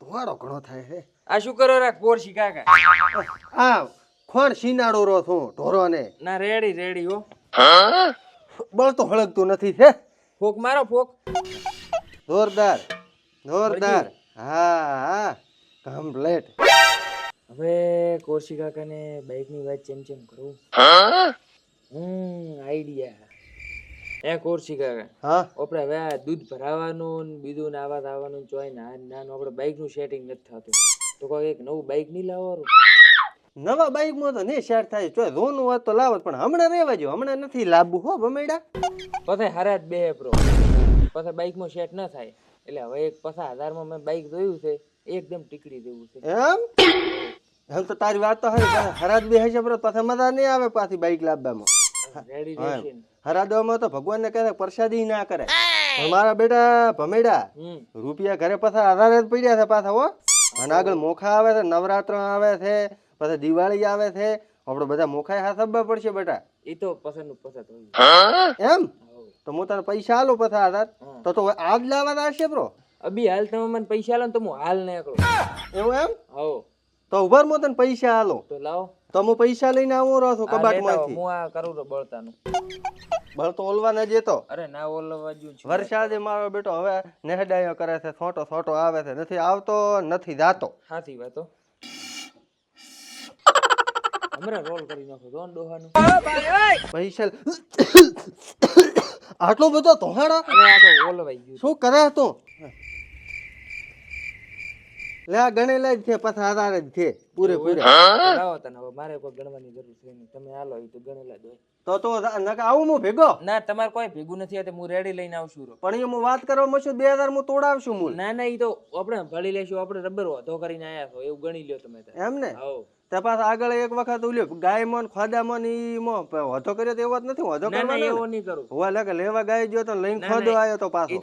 ધોવાડો ઘણો થાય છે આ શું કરો રે? કોર શીખા કાકા? આ ખોણ શીનાડો રો છું ઢોરોને. ના રેડી રેડી હો. બળ તો હળગતું નથી છે. ફોક મારો ફોક. જોરદાર જોરદાર. હા હા. કમ્પ્લેટ. હવે કોરસી કાકાને બાઇકની વાત ચેમ ચેમ કરું હમ આઈડિયા. એ કોરસી કાકા હા? આપણે હવે દૂધ ભરાવાનું ને બીજું ને આવા આવવાનું જોઈ ના નાનું આપણે બાઇકનું સેટિંગ નથી થતું. તો કોઈ એક નવું બાઇક નહીં લાવવાનું? નવા બાઈકમાં તો નહીં શેર થાય. જો લોન હોત તો લાવો પણ હમણાં રહેવા જો હમણાં નથી લાવવું હો ભમેડા પછી હારા જ બે પ્રો પછી બાઇકમાં સેટ ન થાય. એટલે હવે એક પચાસ હજારમાં મેં બાઇક જોયું છે એકદમ ટીકડી દેવું છે. એમ? હમ તો તારી વાત તો હરી હરાજ બે હશે પણ પાછા મજા નહીં આવે પાછી બાઈક લાવવામાં. રેડી ને. હરાદવામાં તો ભગવાનને કહે છે, પ્રસાદી ના કરે. પણ મારા બેટા ભમેડા રૂપિયા ઘરે પાછા આધારે જ પડ્યા છે પાછા હો. અને આગળ મોખા આવે છે નવરાત્ર આવે છે પછી દિવાળી આવે છે. આપણે બધા મોખાય હાથબા પડશે બેટા. એ તો પસંદ પસંદ એમ? તો હું તને પૈસા આલો પાછા આધાર? તો તો આજ લાવવા આવશે બ્રો? અભી હાલ તમે મને પૈસા આલો ને તો હું હાલ નહીં કરું એવું એમ? આવો તો ઉભર મો તને પૈસા આલો તો લાવો. તો હું પૈસા લઈને આવું રહો છું કબાટમાંથી હું આ કરું તો બળતાનું. બળતો ઓલવા ન જેતો. અરે ના ઓલવા જ્યું છે. વરસાદે મારો બેટો હવે નેહડાયો કરે છે છોટો છોટો આવે છે નથી આવતો નથી જાતો. હાથી વાતો હમણાં રોલ કરી નાખો જો ડોહાનું પૈસા આટલો બધો તોહાડો અરે આ તો ઓલવાઈ ગયું શું કરે તું? લે ગણેલા જ છે પાછા આધાર જ છે પૂરે પૂરે લાવો તને હવે મારે કોઈ ગણવાની જરૂર છે નહીં. તમે હાલો એ તો ગણેલા જ હોય. તો તો નકા આવું હું ભેગો? ના તમારે કોઈ ભેગું નથી આવતું હું રેડી લઈને આવશું રો પણ અહીંયા હું વાત કરવા મળશું બે હજાર હું તોડાવશું મૂળ. ના ના એ તો આપણે ભળી લેશું આપણે રબર વધો કરીને આયા છો એવું ગણી લ્યો તમે એમ ને? તપાસ આગળ એક વખત ઉલ્યો ગાય મન ખોદા મન ઈ મો વધો કર્યો તો એવો જ નથી વધો ના ના એવો નહીં કરું. હોવા લાગે લેવા ગાય ગયો તો લઈને ખોદો આવ્યો તો પાછો.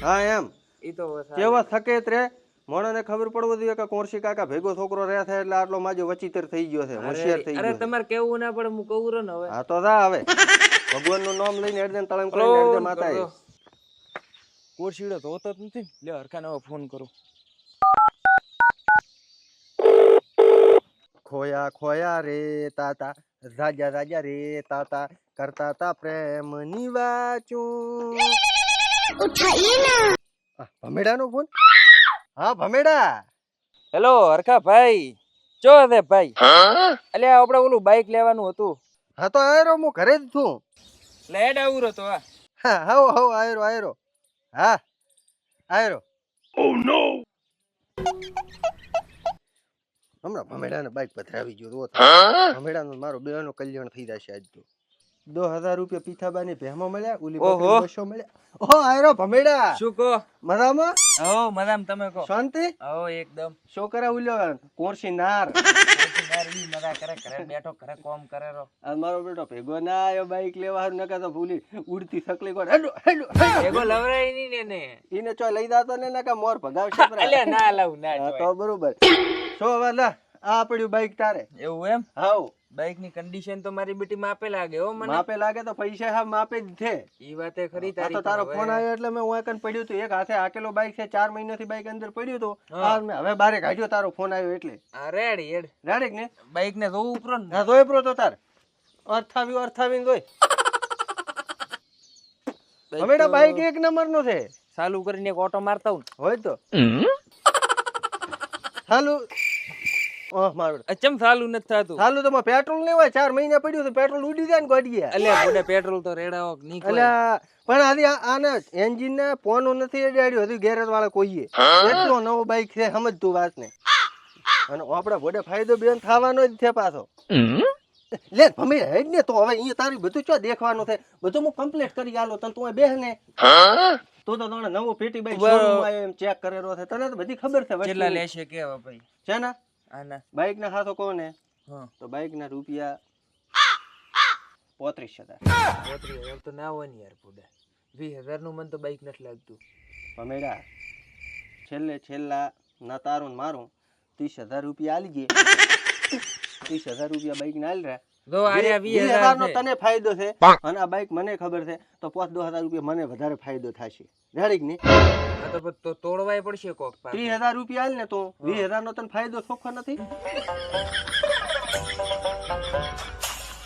હા એમ. એ તો. કેવો થકેત રે મોણાને ખબર પડવું જોઈએ કે કોરસી કાકા ભેગો છોકરો રહ્યા થાય એટલે આટલો માજો વચીતર થઈ ગયો છે હોશિયાર થઈ ગયો અરે તમારે કેવું ના પડે હું કહું ને હવે. હા તો જા હવે. ભગવાનનું નામ લઈને એડને તળમ કરીને એડને માતાએ. કોરશીડો હોતો જ નથી? લે હરખાને હવે ફોન કરું. ખોયા ખોયા રે તાતા રાજા રાજા રે તાતા કરતા તા પ્રેમની વાચું. આ ભમેડાનો ફોન? હા ભમેડા. હેલો હરખા ભાઈ. ચો છે ભાઈ. અલ્યા આપણે ઓલું બાઇક લેવાનું હતું. હા તો આયરો હું ઘરે જ છું. લેડ આવું તો હા. હાઉ હાઉ આયરો આયરો. હા આયરો. હમણાં ભમેડાને બાઈક પધરાવી ગયો તો. ભમેડાનો મારો બેનો કલ્યાણ થઈ જશે આજ તો. દો હજાર રૂપિયા પીઠાબાની ભેમો મળ્યા ઉલી ઓહો. બસો મળ્યા. ઓહો આયરો ભમેડા. શું કહો? મજામાં? હો મજામ તમે કહો. શાંતિ? હો એકદમ. છોકરા ઉલ્યો કોરસી નાર. મારી મજા કરે ઘરે બેઠો ઘરે કોમ કરે રો આ મારો બેટો ભેગો ના આવ્યો બાઈક હા તારે. એવું એમ? હાઉ. બાઇકની કન્ડિશન તો મારી બેટી માપે લાગે હો મને. માપે લાગે તો પૈસા હા માપે જ છે. એ વાતે ખરી તારી તો તારો ફોન આવ્યો એટલે મેં હું એકન પડ્યું હતું એક હાથે આકેલો બાઈક છે ચાર મહિનાથી બાઈક અંદર પડ્યું હતું આ મેં હવે બારે કાઢ્યો તારો ફોન આવ્યો એટલે. આ રેડી હેડ. રાડેક ને બાઇક ને જોવું ઉપરો ને. હા જોઈ પ્રો તો તાર. અર્થાવી અર્થાવીને ને બાઈક હવે તો બાઈક એક નંબર નો છે. ચાલુ કરીને એક ઓટો મારતા હું હોય તો. ચાલુ. ઓહ મારું. નથી થતું? ચાલુ તો પેટ્રોલ નહીં હોય ચાર મહિના પડ્યું તો પેટ્રોલ ઉડી જાય ને ગોડીએ. અલ્યા ગોડે પેટ્રોલ તો રેડાવો નીકળે પણ આથી આને એન્જિન ને પોનો નથી અડાડ્યો હજુ ગેરેજ વાળા કોઈએ. એટલો નવો બાઈક છે સમજ વાત ને. અને આપડે ભોડે ફાયદો બેન થવાનો જ છે પાછો. લે મમ્મી હેડ ને તો હવે અહીંયા તારી બધું ચો દેખવાનું છે? બધું હું કમ્પ્લીટ કરી આલો તને તું બેહ ને. તું તો તને નવો પેટી બાઈક શોરૂમ આવ્યો એમ ચેક કરેલો છે. તને તો બધી ખબર છે કેટલા. લેશે કેવા ભાઈ. છે ને? આના. બાઈક ના ખાતો કોને? હા. તો બાઇક ના રૂપિયા પોત્રીસ હજાર. પોત્રીસ હજાર તો ના હોય ને યાર પોડા વીસ હજારનું મને તો બાઇક નથી લાગતું. ભમેડા છેલ્લે છેલ્લા ના તારું ને મારું ત્રીસ હજાર રૂપિયા આલી ગયે ત્રીસ હજાર રૂપિયા બાઈક ના આલ રહ્યા. વીસ વીસ હજાર હજારનો તને ફાયદો છે. અને આ બાઈક મને ખબર છે. તો પાંચ દસ હજાર રૂપિયા મને વધારે ફાયદો થશે. રેડી કે નહીં તો તોડવાય પડશે કોક ત્રીસ હજાર રૂપિયા હાલ ને તો વીસ હજાર નો તને ફાયદો સોખો નથી?